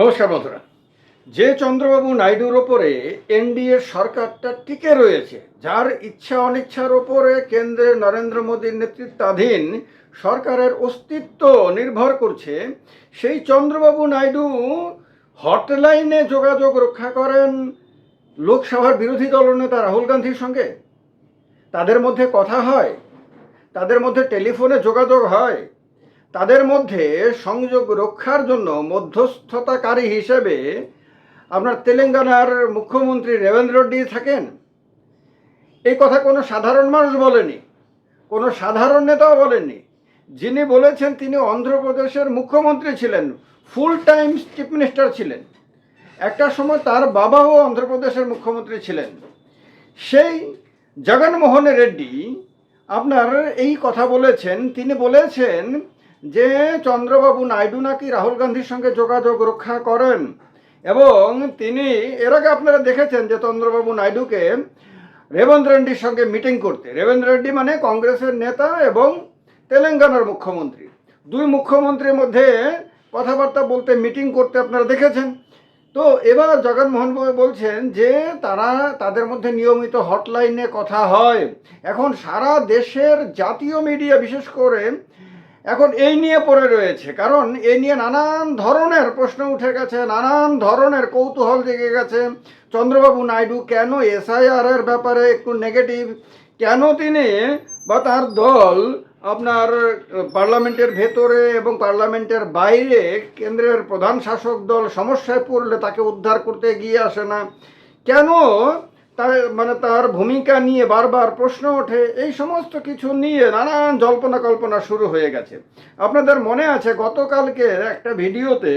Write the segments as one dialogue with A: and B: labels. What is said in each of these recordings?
A: নমস্কার বন্ধুরা। যে চন্দ্রবাবু নাইডুর ওপরে এনডিএ সরকারটা টিকে রয়েছে, যার ইচ্ছা অনিচ্ছার ওপরে কেন্দ্রে নরেন্দ্র মোদীর নেতৃত্বাধীন সরকারের অস্তিত্ব নির্ভর করছে, সেই চন্দ্রবাবু নাইডু হটলাইনে যোগাযোগ রক্ষা করেন লোকসভার বিরোধী দলনেতা রাহুল গান্ধীর সঙ্গে। তাদের মধ্যে কথা হয়, তাদের মধ্যে টেলিফোনে যোগাযোগ হয় তাদের মধ্যে সংযোগ রক্ষার জন্য মধ্যস্থতাকারী হিসেবে আপনার তেলেঙ্গানার মুখ্যমন্ত্রী রেবেন্দ্র রেড্ডি থাকেন। এই কথা কোনো সাধারণ মানুষ বলেনি, কোনো সাধারণ নেতাও বলেননি। যিনি বলেছেন তিনি অন্ধ্রপ্রদেশের মুখ্যমন্ত্রী ছিলেন, ফুল টাইম চিফ মিনিস্টার ছিলেন। একটা সময় তার বাবাও অন্ধ্রপ্রদেশের মুখ্যমন্ত্রী ছিলেন। সেই জগনমোহন রেড্ডি আপনার এই কথা বলেছেন, তিনি বলেছেন যে চন্দ্রবাবু নাইডু নাকি রাহুল গান্ধীর সঙ্গে যোগাযোগ রক্ষা করেন। এবং তিনি, এর আগে আপনারা দেখেছেন যে চন্দ্রবাবু নাইডুকে রেবন্ত রেড্ডির সঙ্গে মিটিং করতে। রেবন্ত রেড্ডি মানে কংগ্রেসের নেতা এবং তেলেঙ্গানার মুখ্যমন্ত্রী। দুই মুখ্যমন্ত্রীর মধ্যে কথাবার্তা বলতে মিটিং করতে আপনারা দেখেছেন। তো এবার জগনমোহন বলছেন যে তারা তাদের মধ্যে নিয়মিত হটলাইনে কথা হয়। এখন সারা দেশের জাতীয় মিডিয়া, বিশেষ করে এখন এই নিয়ে পড়ে রয়েছে, কারণ এই নিয়ে নানান ধরনের প্রশ্ন উঠে গেছে, নানান ধরনের কৌতূহল জেগে গেছে। চন্দ্রবাবু নাইডু, কেন এসআইআর এর ব্যাপারে একটু নেগেটিভ কেন তিনি বা তার দল আপনার পার্লামেন্টের ভেতরে এবং পার্লামেন্টের বাইরে কেন্দ্রের প্রধান শাসক দল সমস্যায় পড়লে তাকে উদ্ধার করতে এগিয়ে আসে না? কেন তার মানে তার ভূমিকা নিয়ে বারবার প্রশ্ন ওঠে, এই সমস্ত কিছু নিয়ে নানান জল্পনা কল্পনা শুরু হয়ে গেছে। আপনাদের মনে আছে গতকালকে একটা ভিডিওতে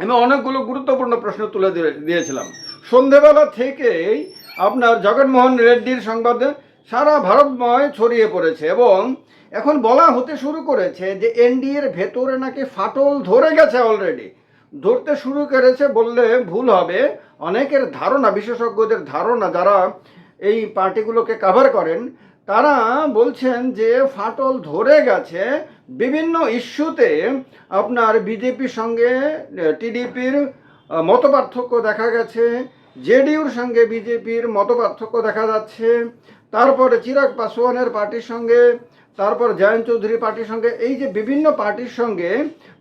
A: আমি অনেকগুলো গুরুত্বপূর্ণ প্রশ্ন তুলে দিয়ে- দিয়েছিলাম। সন্ধেবেলা থেকেই আপনার জগনমোহন রেড্ডির সংবাদে সারা ভারতময় ছড়িয়ে পড়েছে এবং এখন বলা হতে শুরু করেছে যে এনডিএর ভেতরে নাকি ফাটল ধরে গেছে অলরেডি ধরতে শুরু করেছে বললে ভুল হবে। অনেকের ধারণা, বিশেষজ্ঞদের ধারণা যারা এই পার্টিগুলোকে কাভার করেন, তারা বলছেন যে ফাটল ধরে গেছে বিভিন্ন ইস্যুতে। আপনার বিজেপির সঙ্গে টিডিপির মতপার্থক্য দেখা গেছে জেডিইউর সঙ্গে বিজেপির মতপার্থক্য দেখা যাচ্ছে, তারপরে চিরাগ পাসওয়ানের পার্টির সঙ্গে তারপর জয়ন্ত চৌধুরী পার্টির সঙ্গে, এই যে বিভিন্ন পার্টির সঙ্গে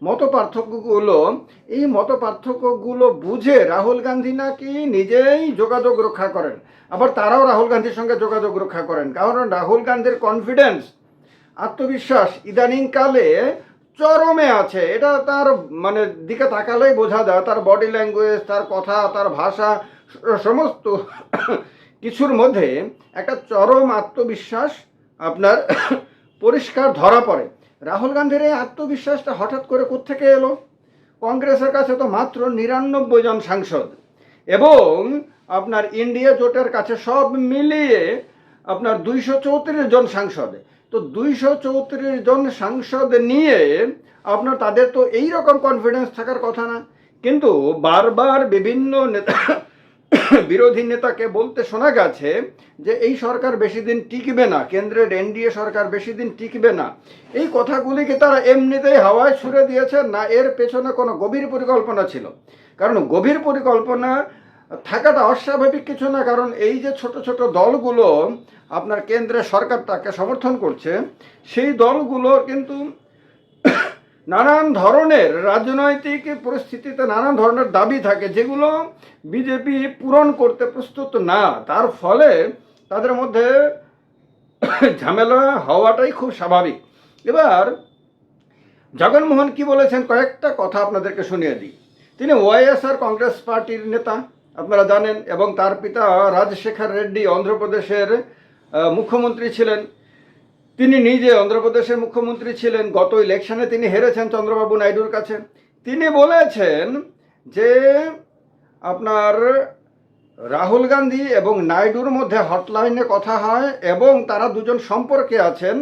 A: মত পার্থক্যগুলো, এই মত পার্থক্যগুলো বুঝে রাহুল গান্ধী নাকি নিজেই যোগাযোগ রক্ষা করেন? আবার তারাও রাহুল গান্ধীর সঙ্গে যোগাযোগ রক্ষা করেন। কারণ রাহুল গান্ধীর কনফিডেন্স আত্মবিশ্বাস ইদানিংকালে চরমে আছে। এটা তার মানে দিকে তাকালেই বোঝা যায়। তার বডি ল্যাঙ্গুয়েজ তার কথা, তার ভাষা, সমস্ত কিছুর মধ্যে একটা চরম আত্মবিশ্বাস আপনার পরিষ্কার ধরা পড়ে। রাহুল গান্ধীর এই আত্মবিশ্বাসটা হঠাৎ করে কোত্থেকে এলো? কংগ্রেসের কাছে তো মাত্র নিরানব্বই জন সাংসদ। এবং আপনার ইন্ডিয়া জোটের কাছে সব মিলিয়ে আপনার দুইশো চৌত্রিশ জন সাংসদ। তো দুইশো চৌত্রিশ জন সাংসদ নিয়ে আপনার তাদের তো এই রকম কনফিডেন্স থাকার কথা না। কিন্তু বারবার বিভিন্ন নেতা বিরোধী নেতাকে বলতে শোনা গেছে যে এই সরকার বেশি দিন টিকবে না, কেন্দ্রের এনডিএ সরকার বেশি দিন টিকবে না। এই কথাগুলিকে তারা এমনিতেই হাওয়ায় ছুড়ে দিয়েছে, না এর পেছনে কোনো গভীর পরিকল্পনা ছিল। কারণ গভীর পরিকল্পনা থাকাটা অস্বাভাবিক কিছু না, কারণ এই যে ছোট ছোট দলগুলো আপনার কেন্দ্রের সরকারটাকে সমর্থন করছে, সেই দলগুলোর কিন্তু নানান ধরনের রাজনৈতিক পরিস্থিতিতে নানান ধরনের দাবি থাকে, যেগুলো বিজেপি পূরণ করতে প্রস্তুত না। তার ফলে তাদের মধ্যে ঝামেলা হওয়াটাই খুব স্বাভাবিক। এবার জগনমোহন কি বলেছেন কয়েকটা কথা আপনাদেরকে শুনিয়ে দিই। তিনি ওয়াইএসআর কংগ্রেস পার্টির নেতা, আপনারা জানেন, এবং তার পিতা রাজশেখর রেড্ডি অন্ধ্রপ্রদেশের মুখ্যমন্ত্রী ছিলেন। তিনি নিজে অন্ধ্রপ্রদেশের মুখ্যমন্ত্রী ছিলেন, গত ইলেকশনে তিনি হেরেছেন চন্দ্রবাবু নাইডুর কাছে। তিনি বলেছেন যে আপনার রাহুল গান্ধী এবং নাইডুর মধ্যে হটলাইনে কথা হয় এবং তারা দুজন সম্পর্কে আছেন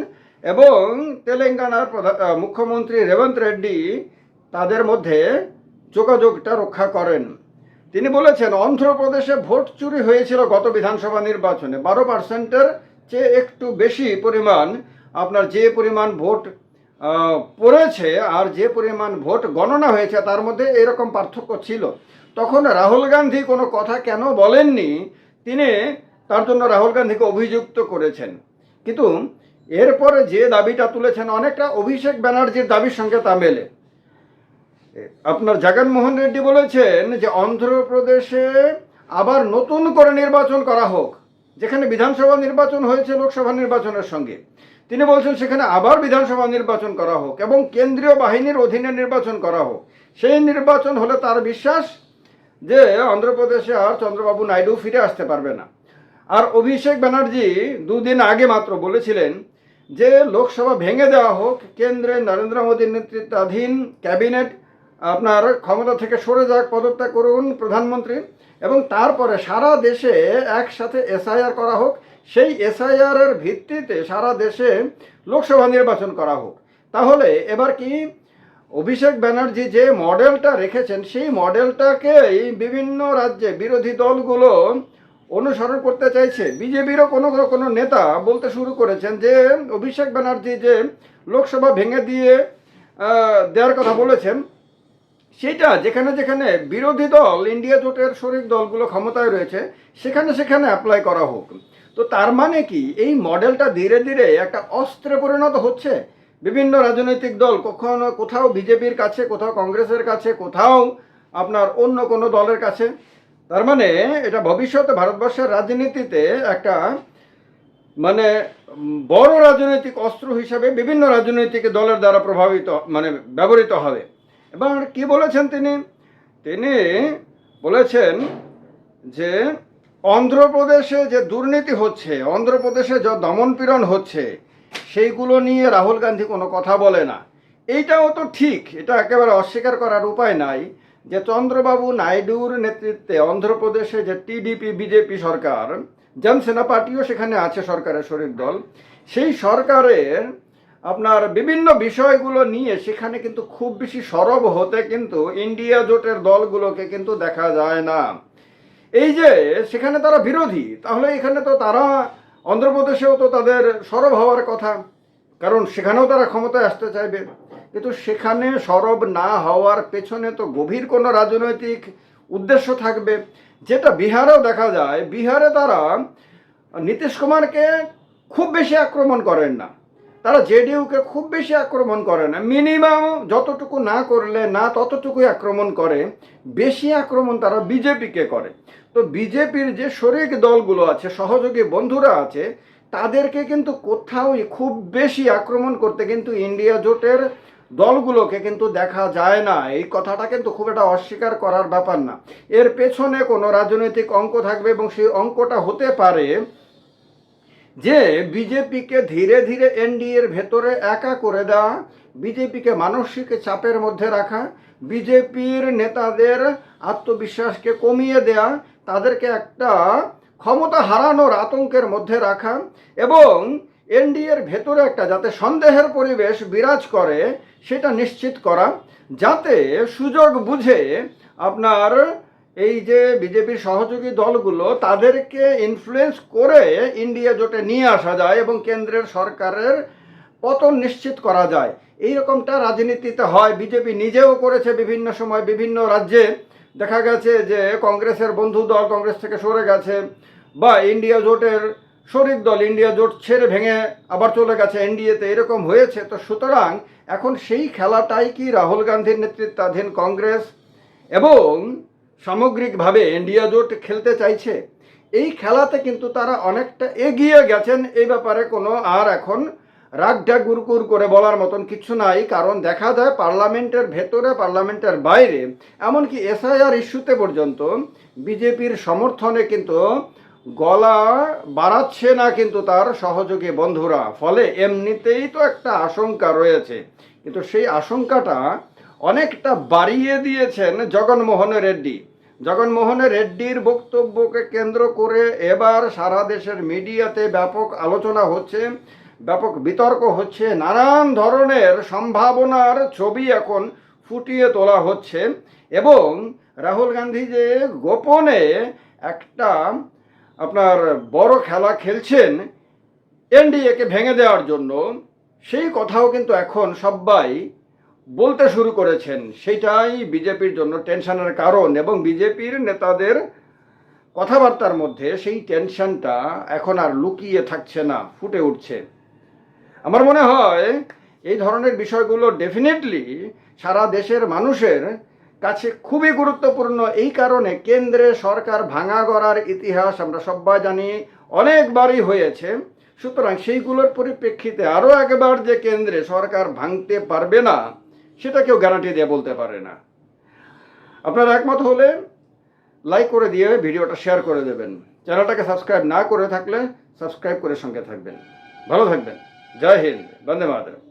A: এবং তেলেঙ্গানার মুখ্যমন্ত্রী রেবন্ত রেড্ডি তাদের মধ্যে যোগাযোগটা রক্ষা করেন। তিনি বলেছেন, অন্ধ্রপ্রদেশে ভোট চুরি হয়েছিল গত বিধানসভা নির্বাচনে। বারো পার্সেন্টের চেয়ে একটু বেশি পরিমাণ আপনার যে পরিমাণ ভোট পড়েছে আর যে পরিমাণ ভোট গণনা হয়েছে তার মধ্যে এরকম পার্থক্য ছিল। তখন রাহুল গান্ধী কোনো কথা কেন বলেননি? তিনি তার জন্য রাহুল গান্ধীকে অভিযুক্ত করেছেন। কিন্তু এরপরে যে দাবিটা তুলেছেন, অনেকটা অভিষেক ব্যানার্জির দাবির সঙ্গে তা মেলে। আপনার জগনমোহন রেড্ডি বলেছেন যে, অন্ধ্রপ্রদেশে আবার নতুন করে নির্বাচন করা হোক। যেখানে বিধানসভা নির্বাচন হয়েছে লোকসভা নির্বাচনের সঙ্গে। তিনি বলছেন, সেখানে আবার বিধানসভা নির্বাচন করা হোক এবং কেন্দ্রীয় বাহিনীর অধীনে নির্বাচন করা হোক। সেই নির্বাচন হলে তার বিশ্বাস যে অন্ধ্রপ্রদেশে আর চন্দ্রবাবু নাইডু ফিরে আসতে পারবে না। আর অভিষেক ব্যানার্জি দুদিন আগে মাত্র বলেছিলেন যে, লোকসভা ভেঙে দেওয়া হোক, কেন্দ্রে নরেন্দ্র মোদীর নেতৃত্বাধীন ক্যাবিনেট আপনার ক্ষমতা থেকে সরে যাক, পদত্যাগ করুন প্রধানমন্ত্রী এবং তারপরে সারা দেশে একসাথে এসআইআর করা হোক। সেই এসআইআর এর ভিত্তিতে সারা দেশে লোকসভা নির্বাচন করা হোক। তাহলে এবার কি অভিষেক ব্যানার্জি যে মডেলটা রেখেছেন, সেই মডেলটাকেই বিভিন্ন রাজ্যে বিরোধী দলগুলো অনুসরণ করতে চাইছে। বিজেপিরও কোনো কোনো নেতা বলতে শুরু করেছেন যে, অভিষেক ব্যানার্জি যে লোকসভা ভেঙে দিয়ে দেওয়ার কথা বলেছেন সেটা যেখানে যেখানে বিরোধী দল, ইন্ডিয়া জোটের শরিক দলগুলো ক্ষমতায় রয়েছে, সেখানে সেখানে অ্যাপ্লাই করা হোক। তো তার মানে কি? এই মডেলটা ধীরে ধীরে একটা অস্ত্রে পরিণত হচ্ছে। বিভিন্ন রাজনৈতিক দল কখনো কোথাও বিজেপির কাছে, কোথাও কংগ্রেসের কাছে, কোথাও আপনার অন্য কোনো দলের কাছে। তার মানে এটা ভবিষ্যতে ভারতবর্ষের রাজনীতিতে একটা মানে বড় রাজনৈতিক অস্ত্র হিসাবে বিভিন্ন রাজনৈতিক দলের দ্বারা প্রভাবিত মানে ব্যবহৃত হবে। এবার কি বলেছেন তিনি? তিনি বলেছেন যে অন্ধ্রপ্রদেশে যে দুর্নীতি হচ্ছে, অন্ধ্রপ্রদেশে যে দমনপীড়ন হচ্ছে, সেইগুলো নিয়ে রাহুল গান্ধী কোনো কথা বলে না। এইটাও তো ঠিক, এটা একেবারে অস্বীকার করার উপায় নাই যে চন্দ্রবাবু নাইডুর নেতৃত্বে অন্ধ্রপ্রদেশে যে টিডিপি, বিজেপি সরকার, জনসেনা পার্টিও সেখানে আছে সরকারের শরিক দল সেই সরকারের আপনার বিভিন্ন বিষয়গুলো নিয়ে সেখানে কিন্তু খুব বেশি সরব হতে কিন্তু ইন্ডিয়া জোটের দলগুলোকে কিন্তু দেখা যায় না। এই যে সেখানে তারা বিরোধী, তাহলে এখানে তো তারা অন্ধ্রপ্রদেশেও তো তাদের সরব হওয়ার কথা, কারণ সেখানেও তারা ক্ষমতায় আসতে চাইবে। কিন্তু সেখানে সরব না হওয়ার পেছনে তো গভীর কোনো রাজনৈতিক উদ্দেশ্য থাকবে। যেটা বিহারেও দেখা যায়, বিহারে তারা নীতিশ কুমারকে খুব বেশি আক্রমণ করেন না। তারা জেডিইউকে খুব বেশি আক্রমণ করে না। মিনিমাম যতটুকু না করলে, না ততটুকুই আক্রমণ করে, বেশি আক্রমণ তারা বিজেপিকে করে। তো বিজেপির যে শরিক দলগুলো আছে, সহযোগী বন্ধুরা আছে, তাদেরকে কিন্তু কোথাওই খুব বেশি আক্রমণ করতে কিন্তু ইন্ডিয়া জোটের দলগুলোকে কিন্তু দেখা যায় না। এই কথাটা কিন্তু খুব একটা অস্বীকার করার ব্যাপার না। এর পেছনে কোনো রাজনৈতিক অঙ্ক থাকবে এবং সেই অঙ্কটা হতে পারে যে বিজেপিকে ধীরে ধীরে এনডিএর ভেতরে একা করে দেওয়া, বিজেপিকে মানসিক চাপের মধ্যে রাখা, বিজেপির নেতাদের আত্মবিশ্বাসকে কমিয়ে দেয়া তাদেরকে একটা ক্ষমতা হারানোর আতঙ্কের মধ্যে রাখা এবং এনডিএর ভেতরে একটা যাতে সন্দেহের পরিবেশ বিরাজ করে সেটা নিশ্চিত করা, যাতে সুযোগ বুঝে আপনার এই যে বিজেপির সহযোগী দলগুলো, তাদেরকে ইনফ্লুয়েন্স করে ইন্ডিয়া জোটে নিয়ে আসা যায় এবং কেন্দ্রের সরকারের পতন নিশ্চিত করা যায়। এই রকমটা রাজনীতিতে হয়। বিজেপি নিজেও করেছে বিভিন্ন সময় বিভিন্ন রাজ্যে। দেখা গেছে যে কংগ্রেসের বন্ধু দল কংগ্রেস থেকে সরে গেছে বা ইন্ডিয়া জোটের শরিক দল ইন্ডিয়া জোট ছেড়ে ভেঙে আবার চলে গেছে এনডিএতে এরকম হয়েছে। তো সুতরাং এখন সেই খেলাটাই কি রাহুল গান্ধীর নেতৃত্বাধীন কংগ্রেস এবং সামগ্রিকভাবে ইন্ডিয়া জোট খেলতে চাইছে। এই খেলাতে কিন্তু তারা অনেকটা এগিয়ে গেছেন, এই ব্যাপারে কোনো আর এখন রাগঢা গুরকুর করে বলার মতন কিছু নাই, কারণ দেখা যায় পার্লামেন্টের ভেতরে, পার্লামেন্টের বাইরে, এমনকি এসআইআর ইস্যুতে পর্যন্ত বিজেপির সমর্থনে কিন্তু গলা বাড়াচ্ছে না কিন্তু তার সহযোগী বন্ধুরা। ফলে এমনিতেই তো একটা আশঙ্কা রয়েছে। কিন্তু সেই আশঙ্কাটা অনেকটা বাড়িয়ে দিয়েছেন জগনমোহন রেড্ডি। জগনমোহন রেড্ডির বক্তব্যকে কেন্দ্র করে এবার সারা দেশের মিডিয়াতে ব্যাপক আলোচনা হচ্ছে, ব্যাপক বিতর্ক হচ্ছে, নানান ধরনের সম্ভাবনার ছবি এখন ফুটিয়ে তোলা হচ্ছে এবং রাহুল গান্ধী যে গোপনে একটা আপনার বড় খেলা খেলছেন এনডিএকে ভেঙে দেওয়ার জন্য, সেই কথাও কিন্তু এখন সবাই বলতে শুরু করেছেন সেটাই বিজেপির জন্য টেনশনের কারণ এবং বিজেপির নেতাদের কথাবার্তার মধ্যে সেই টেনশনটা এখন আর লুকিয়ে থাকছে না, ফুটে উঠছে। আমার মনে হয় এই ধরনের বিষয়গুলো ডেফিনেটলি সারা দেশের মানুষের কাছে খুবই গুরুত্বপূর্ণ। এই কারণে কেন্দ্রে সরকার ভাঙা গড়ার ইতিহাস আমরা সবাই জানি, অনেকবারই হয়েছে। সুতরাং সেইগুলোর পরিপ্রেক্ষিতে আরও একবার যে কেন্দ্রে সরকার ভাঙতে পারবে না সেটা কেউ গ্যারান্টি দিয়ে বলতে পারে না। আপনারা একমত হলে লাইক করে দিয়ে ভিডিওটা শেয়ার করে দেবেন। চ্যানেলটাকে সাবস্ক্রাইব না করে থাকলে সাবস্ক্রাইব করে সঙ্গে থাকবেন। ভালো থাকবেন। জয় হিন্দ। বন্দে মাতরম।